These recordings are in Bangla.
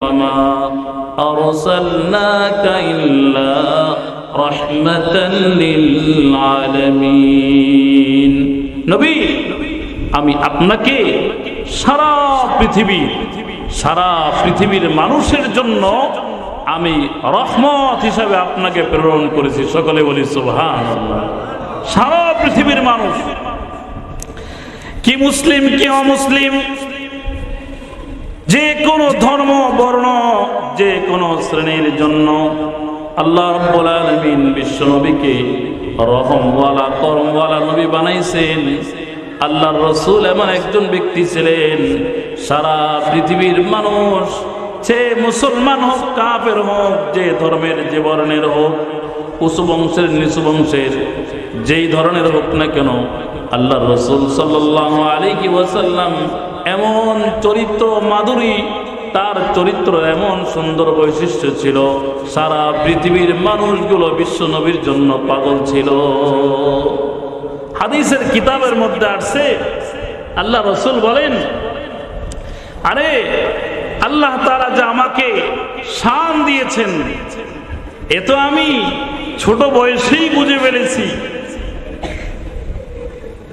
وما أرسلناك إلا رحمة للعالمين নবী আমি আপনাকে সারা পৃথিবী সারা পৃথিবীর মানুষের জন্য আমি রহমত হিসাবে আপনাকে প্রেরণ করেছি সকলে বলি সুবহান সারা পৃথিবীর মানুষ কি মুসলিম কি অমুসলিম যে কোনো ধর্ম, বর্ণ, যে কোনো শ্রেণির জন্য আল্লাহ রব্বুল আলামিন বিশ্ব নবীকে রহমওয়ালা, করমওয়ালা নবী বানাইছেন। আল্লাহর রসুল এমন একজন ব্যক্তি ছিলেন, সারা পৃথিবীর মানুষ সে মুসলমান হোক, কাফের হোক, যে ধর্মের, যে বর্ণের হোক, উঁচু বংশের, নিচু বংশের, যেই ধরনের হোক না কেন আল্লাহ রসুল সাল্লাহ আলী কি ওয়াসাল্লাম এমন চরিত্র মাধুরী, তার চরিত্র এমন সুন্দর বৈশিষ্ট্য ছিল, সারা পৃথিবীর মানুষগুলো বিশ্ব নবীর জন্য পাগল ছিল। হাদিসের কিতাবের মধ্যে আসছে, আল্লাহ রসুল বলেন, আরে, আল্লাহ তারা যে আমাকে শান দিয়েছেন, এ তো আমি ছোট বয়সেই বুঝে ফেলেছি।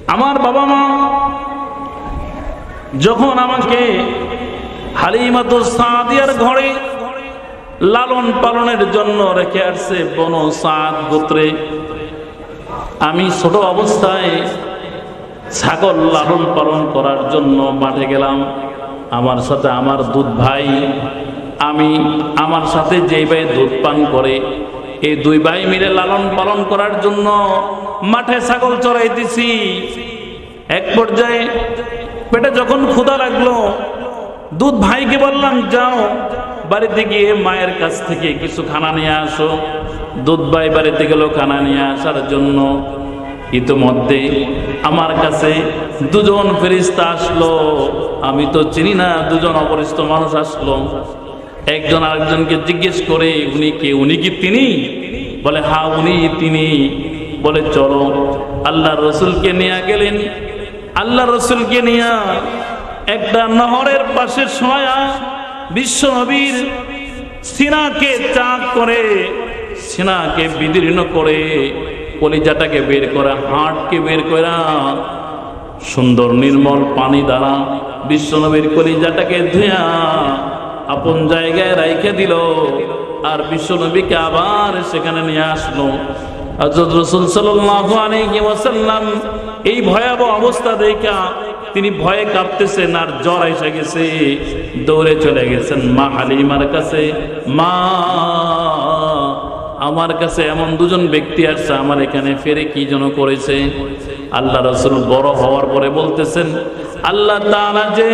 আমার বাবা মা যখন আমাকে হালিমাত সাদিয়ার ঘরে লালন পালনের জন্য রেখে আসছে বন সাদ গোত্রে, আমি ছোট অবস্থায় ছাগল লালন পালন করার জন্য মাঠে গেলাম। আমার সাথে আমার দুধ ভাই, আমি আমার সাথে যেই ভাই দুধ পান করে, এই দুই ভাই মিলে লালন পালন করার জন্য মাঠে ছাগল চড়াইতেছি। এক পর্যায়ে পেটে যখন ক্ষুধা লাগল, দুধ ভাইকে বললাম, যাও, বাড়িতে গিয়ে মায়ের কাছ থেকে কিছু খানা নিয়ে আসো। দুধ ভাই বাড়িতে গেল, খানা নিয়ে আসার জন্য ইতোমধ্যে আমার কাছে দুজন ফেরিস্তা আসলো। আমি তো চিনি না, দুজন অপরিচিত মানুষ আসলো। একজন আরেকজনকে জিজ্ঞেস করে, উনি কে? উনি কি তিনি? বলে, হা, উনি তিনি। বলে, চলো আল্লাহ রসুলকে নিয়ে গেলেন। আল্লাহ রসুলকে নিয়ে একটা নহরের পাশে শোয়া বিশ্ব নবীর সিনাকে চাক করে, সিনাকে বিদীর্ণ করে, কলিজাটাকে বের করা হাটকে বের করা, সুন্দর নির্মল পানি দ্বারা বিশ্বনবীর কলিজাটাকে ধুয়া আপন জায়গায় রাইখে দিল আর বিশ্বনবীকে আবার সেখানে নিয়ে আসলো। হযরত রাসূল ওয়াসাল্লাম এই ভয়াবহ অবস্থা দেখা তিনি ভয়ে কাঁপতেছেন আর জ্বর এসে গেছে। দৌড়ে চলে গেছেন, মা হালিমার কাছে, মা, আমার কাছে এমন দুজন ব্যক্তি আসছে, আমার এখানে ফেরে কি যেন করেছে? আল্লাহ রসুল বড় হওয়ার পরে বলতেছেন, আল্লাহ তাআলা যে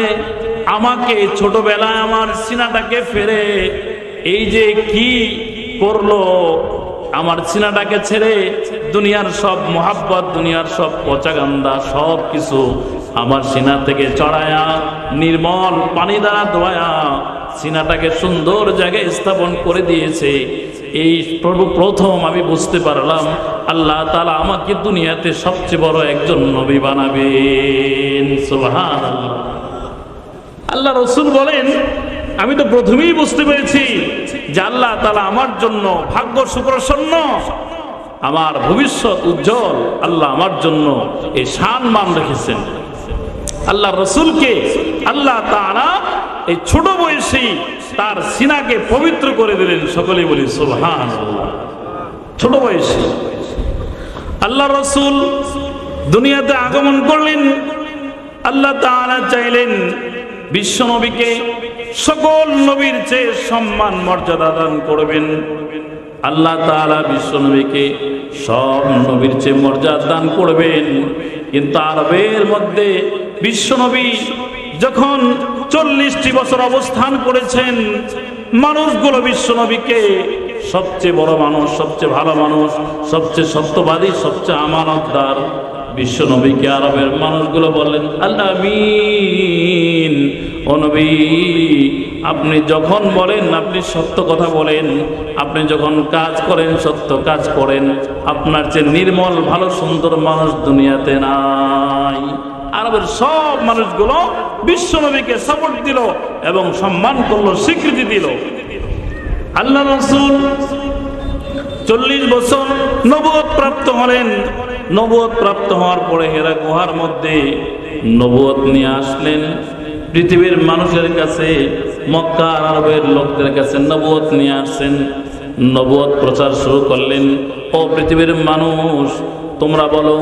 আমাকে ছোটবেলায় আমার সিনাটাকে ফেরে, এই যে কি করল আমার চিনাটাকে ছেড়ে দুনিয়ার সব মোহাব্বত, দুনিয়ার সব পচাগান্দা সব কিছু আমার সিনা থেকে চড়ায়া, নির্মল পানি দ্বারা ধোয়া সিনাটাকে সুন্দর জায়গায় স্থাপন করে দিয়েছে। এই প্রভু প্রথম আমি বুঝতে পারলাম, আল্লাহ তালা আমাকে দুনিয়াতে সবচেয়ে বড় একজন নবী বানাবেন। সুবহান আল্লাহ রসুল বলেন আমি তো প্রথমেই বুঝতে পেরেছি যে আল্লাহ তালা আমার জন্য ভাগ্য সুপ্রসন্ন। আমার ভবিষ্যৎ উজ্জ্বল, আল্লাহ আমার জন্য এই শান মান রেখেছেন। আল্লাহ রসুলকে, আল্লাহ তারা এই ছোট বয়সেই তার সিনাকে পবিত্র করে দিলেন। সকলে বলি সুবহান ছোট বয়সে। আল্লাহ রসুল দুনিয়াতে আগমন করলেন। আল্লাহ তাআলা চাইলেন বিশ্ব নবীকে সকল নবীর চেয়ে সম্মান, মর্যাদা দান করবেন। আল্লাহ তাআলা বিশ্ব নবীকে সব নবীর চেয়ে মর্যাদা দান করবেন। কিন্তু আরবের মধ্যে বিশ্ব নবী যখন চল্লিশটি বছর অবস্থান করেছেন, মানুষগুলো বিশ্ব নবীকে সবচেয়ে বড় মানুষ, সবচেয়ে ভালো মানুষ, সবচেয়ে সত্যবাদী, সবচেয়ে আমানতদার। বিশ্ব নবীকে আরবের মানুষগুলো বললেন আল্লাহ ও আপনি যখন বলেন, আপনি সত্য কথা বলেন, আপনি যখন কাজ করেন, সত্য কাজ করেন, আপনার চেয়ে নির্মল, ভালো, সুন্দর মানুষ দুনিয়াতে নাই। আরবের সব মানুষগুলো বিশ্ব নবীকে সাপোর্ট দিল এবং সম্মান করল, স্বীকৃতি দিল। আল্লাহ রসুল চল্লিশ বছর নবদ প্রাপ্ত হলেন। নবদ প্রাপ্ত হওয়ার পরে হেরা গুহার মধ্যে নবদ নিয়ে আসলেন। পৃথিবীর মানুষের কাছে মক্কা আরবের লোকদের কাছে নবদ নিয়ে আসছেন। নবদ প্রচার শুরু করলেন। ও পৃথিবীর মানুষ, তোমরা বলো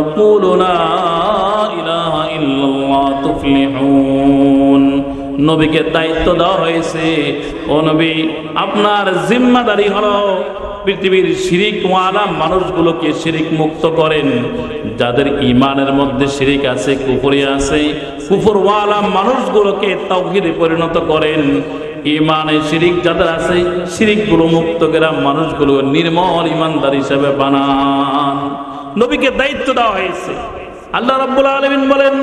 নবীকে দায়িত্ব দেওয়া হয়েছে। ও নবী, আপনার জিম্মাদারি হলো পৃথিবীর শিরিক ওয়ালা মানুষগুলোকে শিরিক মুক্ত করেন। যাদের ইমানের মধ্যে শিরিক আছে কুপুরি আছে কুপুরওয়ালা মানুষগুলোকে তাওহিদে পরিণত করেন। ইমানে শিরিক যাদের আছে, শিরিকগুলো মুক্ত করা মানুষগুলো নির্মল ইমানদার হিসেবে বানান। নবীকে দায়িত্ব দেওয়া হয়েছে। আল্লাহ রাব্বুল আলামিন বলেন